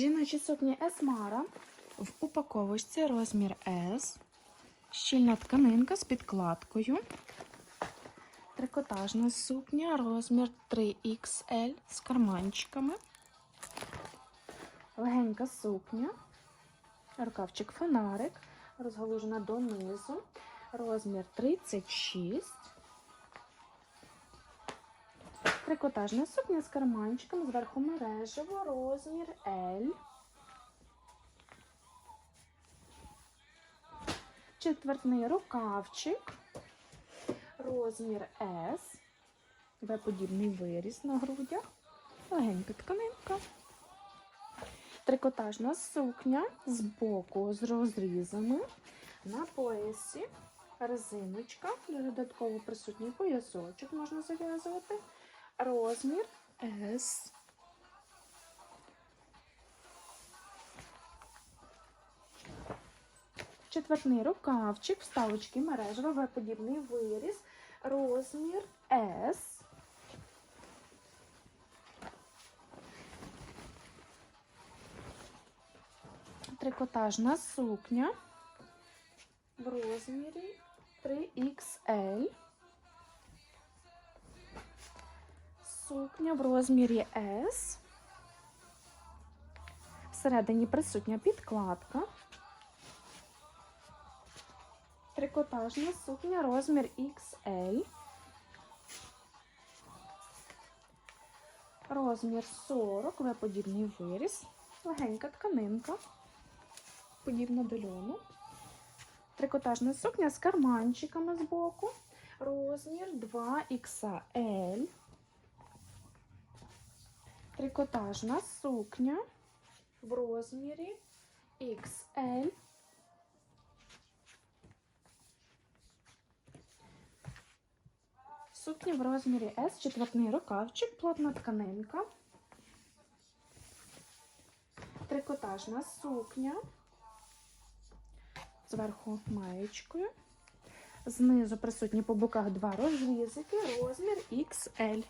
Жіночі сукні Есмара в упаковочці розмір S. Щільна тканинка з підкладкою. Трикотажна сукня, розмір 3XL з карманчиками. Легенька сукня. Рукавчик фонарик. Розгалужена донизу. Розмір 36. Трикотажна сукня з карманчиком, зверху мережево, розмір L. Четвертний рукавчик, розмір S. В-подібний виріз на грудях. Легенька тканинка. Трикотажна сукня з боку з розрізами. На поясі резиночка, додатково присутній поясочок можна зав'язувати. Розмір S. Четвертний рукавчик, вставочки мережево, подібний виріз. Розмір S. Трикотажна сукня в розмірі 3XL. Сукня в розмірі S. Всередині присутня підкладка. Трикотажна сукня розмір XL. Розмір 40, В-подібний виріз. Легенька тканинка, подібна до льону. Трикотажна сукня з карманчиками з боку. Розмір 2XL. Трикотажна сукня в розмірі XL. Сукня в розмірі S, четвертний рукавчик, плотна тканинка. Трикотажна сукня. Зверху маєчкою. Знизу присутні по боках два розрізики, розмір XL.